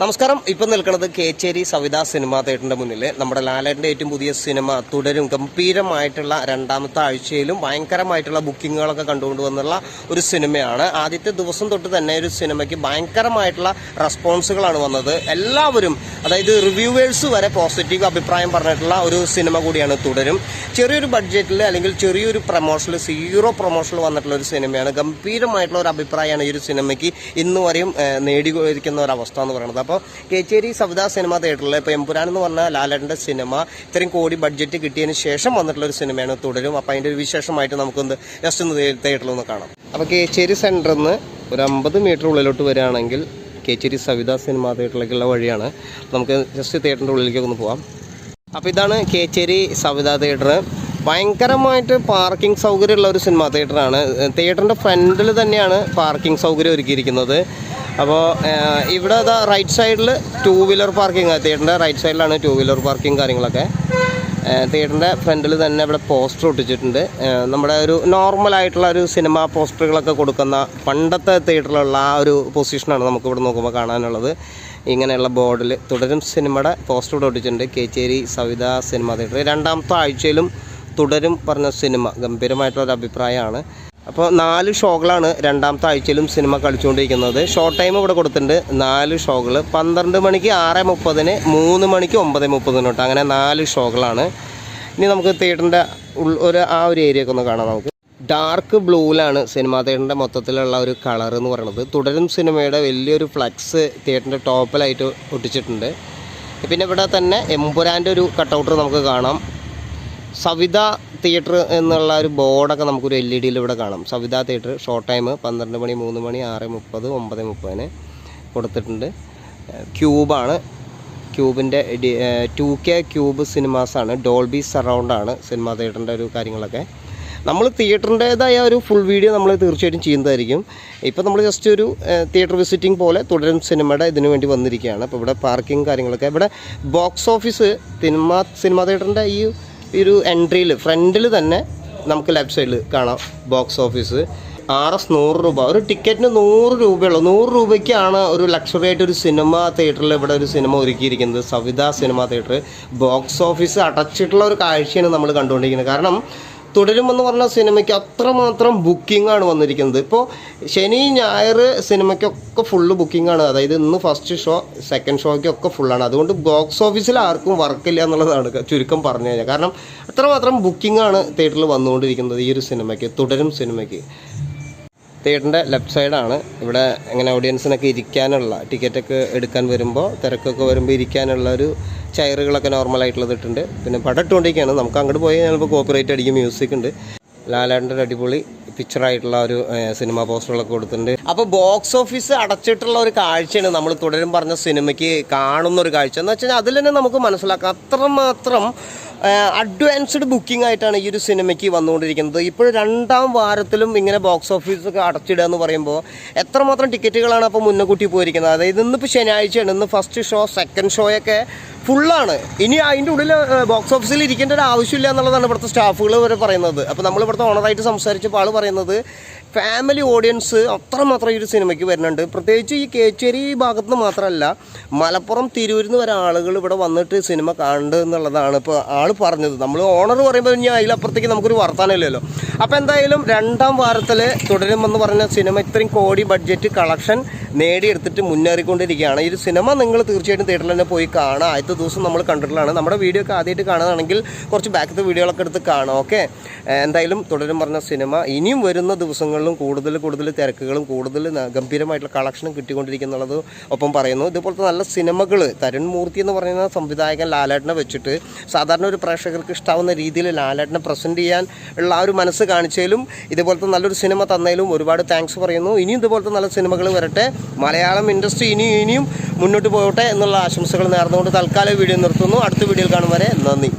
നമസ്കാരം. ഇപ്പം നിൽക്കുന്നത് കേച്ചേരി സവിത സിനിമാ തിയേറ്ററിന്റെ മുന്നിൽ നമ്മുടെ ലാലേട്ടന്റെ ഏറ്റവും പുതിയ സിനിമ തുടരും. ഗംഭീരമായിട്ടുള്ള രണ്ടാമത്തെ ആഴ്ചയിലും ഭയങ്കരമായിട്ടുള്ള ബുക്കിങ്ങുകളൊക്കെ കണ്ടുകൊണ്ട് വന്നുള്ള ഒരു സിനിമയാണ്. ആദ്യത്തെ ദിവസം തൊട്ട് തന്നെ ഒരു സിനിമയ്ക്ക് ഭയങ്കരമായിട്ടുള്ള റെസ്പോൺസുകളാണ് വന്നത്. എല്ലാവരും അതായത് റിവ്യൂവേഴ്സ് വരെ പോസിറ്റീവ് അഭിപ്രായം പറഞ്ഞിട്ടുള്ള ഒരു സിനിമ കൂടിയാണ് തുടരും. ചെറിയൊരു ബഡ്ജറ്റിൽ അല്ലെങ്കിൽ ചെറിയൊരു പ്രൊമോഷനിൽ സീറോ പ്രൊമോഷനിൽ വന്നിട്ടുള്ള ഒരു സിനിമയാണ്. ഗംഭീരമായിട്ടുള്ള ഒരു അഭിപ്രായമാണ് ഈ ഒരു സിനിമയ്ക്ക് ഇന്നുവരെയും നേടിയിരിക്കുന്ന ഒരു അവസ്ഥ എന്ന് പറയുന്നത്. അപ്പോൾ കേച്ചേരി സവിത സിനിമ തിയേറ്ററിൽ ഇപ്പോൾ എമ്പുരാൻ എന്ന് പറഞ്ഞ ലാലേട്ടന്റെ സിനിമ ഇത്രയും കോടി ബഡ്ജറ്റ് കിട്ടിയതിന് ശേഷം വന്നിട്ടുള്ള ഒരു സിനിമയാണ് തുടരും. അപ്പോൾ അതിന്റെ ഒരു വിശേഷമായിട്ട് നമുക്കൊന്ന് ജസ്റ്റ് ഒന്ന് തിയേറ്ററിൽ ഒന്ന് കാണാം. അപ്പോൾ കേച്ചേരി സെന്ററിൽ നിന്ന് ഒരു അമ്പത് മീറ്റർ ഉള്ളിലോട്ട് വരികയാണെങ്കിൽ കേച്ചേരി സവിത സിനിമ തിയേറ്ററിലേക്കുള്ള വഴിയാണ്. നമുക്ക് ജസ്റ്റ് തിയേറ്ററിന്റെ ഉള്ളിലേക്ക് ഒന്ന് പോവാം. അപ്പോൾ ഇതാണ് കേച്ചേരി സവിത തിയേറ്റർ. ഭയങ്കരമായിട്ട് പാർക്കിംഗ് സൗകര്യമുള്ള ഒരു സിനിമാ തിയേറ്ററാണ്. തിയേറ്ററിന്റെ ഫ്രണ്ടിൽ തന്നെയാണ് പാർക്കിംഗ് സൗകര്യം ഒരുക്കിയിരിക്കുന്നത്. അപ്പോൾ ഇവിടെ അതാ റൈറ്റ് സൈഡിൽ ടൂ വീലർ പാർക്കിംഗ് തിയേറ്ററിന്റെ റൈറ്റ് സൈഡിലാണ് ടൂ വീലർ പാർക്കിംഗ് കാര്യങ്ങളൊക്കെ. തിയേറ്ററിന്റെ ഫ്രണ്ടിൽ തന്നെ ഇവിടെ പോസ്റ്റർ ഒട്ടിച്ചിട്ടുണ്ട്. നമ്മുടെ ഒരു നോർമൽ ആയിട്ടുള്ള ഒരു സിനിമ പോസ്റ്ററുകളൊക്കെ കൊടുക്കുന്ന പണ്ടത്തെ തിയേറ്ററിലുള്ള ആ ഒരു പൊസിഷനാണ് നമുക്ക് ഇവിടെ നോക്കുമ്പോൾ കാണാനുള്ളത്. ഇങ്ങനെയുള്ള ബോർഡിൽ തുടരും. സിനിമയുടെ പോസ്റ്റർ ഇവിടെ ഒട്ടിച്ചിട്ടുണ്ട്. കേച്ചേരി സവിത സിനിമ തിയേറ്റർ രണ്ടാമത്തെ ആഴ്ചയിലും തുടരും പറഞ്ഞ സിനിമ ഗംഭീരമായിട്ടുള്ള ഒരു അഭിപ്രായമാണ്. അപ്പോൾ നാല് ഷോകളാണ് രണ്ടാമത്തെ ആഴ്ചയിലും സിനിമ കളിച്ചുകൊണ്ടിരിക്കുന്നത്. ഷോർട്ട് ടൈം ഇവിടെ കൊടുത്തിട്ടുണ്ട്. നാല് ഷോകൾ പന്ത്രണ്ട് മണിക്ക് ആറ് മുപ്പതിന് മൂന്ന് മണിക്ക് ഒമ്പത് മുപ്പതിന് തൊട്ട്. അങ്ങനെ നാല് ഷോകളാണ്. ഇനി നമുക്ക് തിയേറ്ററിന്റെ ഉൾ ഒരു ആ ഒരു ഏരിയ ഒക്കെ ഒന്ന് കാണാം നമുക്ക്. ഡാർക്ക് ബ്ലൂവിലാണ് സിനിമാ തിയേറ്ററിന്റെ മൊത്തത്തിലുള്ള ഒരു കളർ എന്ന് പറയുന്നത്. തുടരും സിനിമയുടെ വലിയൊരു ഫ്ലക്സ് തിയേറ്ററിന്റെ ടോപ്പിലായിട്ട് ഒട്ടിച്ചിട്ടുണ്ട്. പിന്നെ ഇവിടെ തന്നെ എമ്പുരാന്റെ ഒരു കട്ടൗട്ട് നമുക്ക് കാണാം. സവിത തിയേറ്റർ എന്നുള്ള ഒരു ബോർഡൊക്കെ നമുക്കൊരു എൽ ഇ ഡിയിൽ ഇവിടെ കാണാം. സവിത തിയേറ്റർ ഷോർട്ട് ടൈം പന്ത്രണ്ട് മണി മൂന്ന് മണി ആറ് മുപ്പത് ഒമ്പത് മുപ്പതിന് കൊടുത്തിട്ടുണ്ട്. ക്യൂബാണ്. ക്യൂബിന്റെ ടു കെ ക്യൂബ് സിനിമാസാണ്. ഡോൾബി സറൗണ്ടാണ് സിനിമ തിയേറ്ററിന്റെ ഒരു കാര്യങ്ങളൊക്കെ. നമ്മൾ തിയേറ്ററിന്റേതായ ഒരു ഫുൾ വീഡിയോ നമ്മൾ തീർച്ചയായിട്ടും ചെയ്യുന്നതായിരിക്കും. ഇപ്പോൾ നമ്മൾ ജസ്റ്റ് ഒരു തിയേറ്റർ വിസിറ്റിംഗ് പോലെ തുടരും സിനിമയുടെ ഇതിനു വേണ്ടി വന്നിരിക്കുകയാണ്. അപ്പോൾ ഇവിടെ പാർക്കിംഗ് കാര്യങ്ങളൊക്കെ. ഇവിടെ ബോക്സ് ഓഫീസ് സിനിമ സിനിമ തിയേറ്ററിന്റെ ഈ ഒരു എൻട്രിയിൽ ഫ്രണ്ടിൽ തന്നെ നമുക്ക് ലെഫ്റ്റ് സൈഡിൽ കാണാം ബോക്സ് ഓഫീസ്. ആർ എസ് നൂറ് രൂപ. ഒരു ടിക്കറ്റിന് നൂറ് രൂപയുള്ളൂ. നൂറ് രൂപയ്ക്കാണ് ഒരു ലക്ഷറി ആയിട്ട് ഒരു സിനിമ തിയേറ്ററിൽ ഇവിടെ ഒരു സിനിമ ഒരുക്കിയിരിക്കുന്നത്. Savitha cinema theatre box office അടച്ചിട്ടുള്ള ഒരു കാഴ്ചയാണ് നമ്മൾ കണ്ടുകൊണ്ടിരിക്കുന്നത്. കാരണം തുടരുമെന്ന് പറഞ്ഞ സിനിമയ്ക്ക് അത്രമാത്രം ബുക്കിംഗാണ് വന്നിരിക്കുന്നത്. ഇപ്പോൾ ശനി ഞായർ സിനിമയ്ക്കൊക്കെ ഫുള്ള് ബുക്കിംഗാണ് അതായത് ഇന്ന് ഫസ്റ്റ് ഷോ സെക്കൻഡ് ഷോയ്ക്കൊക്കെ ഫുള്ളാണ് അതുകൊണ്ട് ബോക്സ് ഓഫീസിൽ ആർക്കും വർക്കില്ല എന്നുള്ളതാണ് ചുരുക്കം പറഞ്ഞു കഴിഞ്ഞാൽ. കാരണം അത്രമാത്രം ബുക്കിംഗാണ് തിയേറ്ററിൽ വന്നുകൊണ്ടിരിക്കുന്നത് ഈ ഒരു സിനിമയ്ക്ക് തുടരും സിനിമയ്ക്ക്. തിയേറ്ററിന്റെ ലെഫ്റ്റ് സൈഡാണ് ഇവിടെ ഇങ്ങനെ ഓഡിയൻസിനൊക്കെ ഇരിക്കാനുള്ള ടിക്കറ്റൊക്കെ എടുക്കാൻ വരുമ്പോൾ തിരക്കൊക്കെ വരുമ്പോൾ ഇരിക്കാനുള്ള ഒരു ചെയറുകളൊക്കെ നോർമലായിട്ടുള്ളത് ഇട്ടുണ്ട് പിന്നെ പടം ഇട്ടുകൊണ്ടിരിക്കുകയാണ്. നമുക്ക് അങ്ങോട്ട് പോയി ചിലപ്പോൾ കോപ്പറേറ്റ് അടിക്കും മ്യൂസിക് ഉണ്ട്. ലാലാടിന്റെ ഒരു അടിപൊളി പിക്ചറായിട്ടുള്ള ഒരു സിനിമ പോസ്റ്ററുകളൊക്കെ കൊടുത്തിട്ടുണ്ട്. അപ്പോൾ ബോക്സ് ഓഫീസ് അടച്ചിട്ടുള്ള ഒരു കാഴ്ചയാണ് നമ്മൾ തുടരും പറഞ്ഞ സിനിമയ്ക്ക് കാണുന്ന ഒരു കാഴ്ച. എന്ന് വെച്ചാൽ അതിൽ തന്നെ നമുക്ക് മനസ്സിലാക്കാം. അത്രമാത്രം അഡ്വാൻസ്ഡ് ബുക്കിംഗ് ആയിട്ടാണ് ഈ ഒരു സിനിമയ്ക്ക് വന്നുകൊണ്ടിരിക്കുന്നത്. ഇപ്പോൾ രണ്ടാം വാരത്തിലും ഇങ്ങനെ ബോക്സ് ഓഫീസൊക്കെ അടച്ചിടുക എന്ന് പറയുമ്പോൾ എത്രമാത്രം ടിക്കറ്റുകളാണ് അപ്പോൾ മുന്നകൂട്ടി പോയിരിക്കുന്നത്? അതായത് ഇന്നിപ്പോൾ ശനിയാഴ്ചയാണ്. ഇന്ന് ഫസ്റ്റ് ഷോ സെക്കൻഡ് ഷോയൊക്കെ ഫുള്ളാണ് ഇനി അതിന്റെ ഉള്ളിൽ ബോക്സ് ഓഫീസിൽ ഇരിക്കേണ്ട ഒരു ആവശ്യമില്ല എന്നുള്ളതാണ് ഇവിടുത്തെ സ്റ്റാഫുകൾ വരെ പറയുന്നത്. അപ്പോൾ നമ്മൾ ഇവിടുത്തെ ഓണറായിട്ട് സംസാരിച്ചപ്പോൾ ആൾ പറയുന്നത് ഫാമിലി ഓഡിയൻസ് അത്രമാത്രം ഈ ഒരു സിനിമയ്ക്ക് വരുന്നുണ്ട്. പ്രത്യേകിച്ച് ഈ കേച്ചേരി ഭാഗത്ത് നിന്ന് മാത്രമല്ല മലപ്പുറം തിരൂരിൽ നിന്ന് വരെ ആളുകൾ ഇവിടെ വന്നിട്ട് സിനിമ കാണുന്നത് എന്നുള്ളതാണ് ഇപ്പോൾ ആൾ പറഞ്ഞത്. നമ്മൾ ഓണർ പറയുമ്പോൾ ഇനി അതിലപ്പുറത്തേക്ക് നമുക്കൊരു വർത്താനമില്ലല്ലോ. അപ്പോൾ എന്തായാലും രണ്ടാം വാരത്തിൽ തുടരുമെന്ന് പറഞ്ഞ സിനിമ ഇത്രയും കോടി ബഡ്ജറ്റ് കളക്ഷൻ നേടിയെടുത്തിട്ട് മുന്നേറിക്കൊണ്ടിരിക്കുകയാണ്. ഈ സിനിമ നിങ്ങൾ തീർച്ചയായിട്ടും തിയേറ്ററിൽ തന്നെ പോയി കാണാം ആദ്യത്തെ ദിവസം നമ്മൾ കണ്ടിട്ടുള്ളതാണ്. നമ്മുടെ വീഡിയോ ഒക്കെ ആദ്യമായിട്ട് കാണുകയാണെങ്കിൽ കുറച്ച് ബാക്കത്തെ വീഡിയോകളൊക്കെ എടുത്ത് കാണാം ഓക്കെ എന്തായാലും തുടരും പറഞ്ഞ സിനിമ. ഇനിയും വരുന്ന ദിവസങ്ങളിലും കൂടുതൽ കൂടുതൽ തിരക്കുകളും കൂടുതൽ ഗംഭീരമായിട്ടുള്ള കളക്ഷനും കിട്ടിക്കൊണ്ടിരിക്കുന്നുള്ളത് ഒപ്പം പറയുന്നു. ഇതുപോലത്തെ നല്ല സിനിമകൾ തരുൺ മൂർത്തി എന്ന് പറയുന്ന സംവിധായകൻ ലാലേട്ടനെ വെച്ചിട്ട് സാധാരണ ഒരു പ്രേക്ഷകർക്ക് ഇഷ്ടാവുന്ന രീതിയിൽ ലാലേട്ടനെ പ്രസന്റ് ചെയ്യാൻ ഉള്ള ആ ഒരു മനസ്സ് കാണിച്ചതിലും ഇതുപോലത്തെ നല്ലൊരു സിനിമ തന്നതിലും ഒരുപാട് താങ്ക്സ് പറയുന്നു. ഇനിയും ഇതുപോലത്തെ നല്ല സിനിമകൾ വരട്ടെ. മലയാളം ഇൻഡസ്ട്രി ഇനിയും ഇനിയും മുന്നോട്ട് പോകട്ടെ എന്നുള്ള ആശംസകൾ നേർന്നുകൊണ്ട് തൽക്കാലം വീഡിയോ നിർത്തുന്നു. അടുത്ത വീഡിയോയിൽ കാണും വരെ നന്ദി.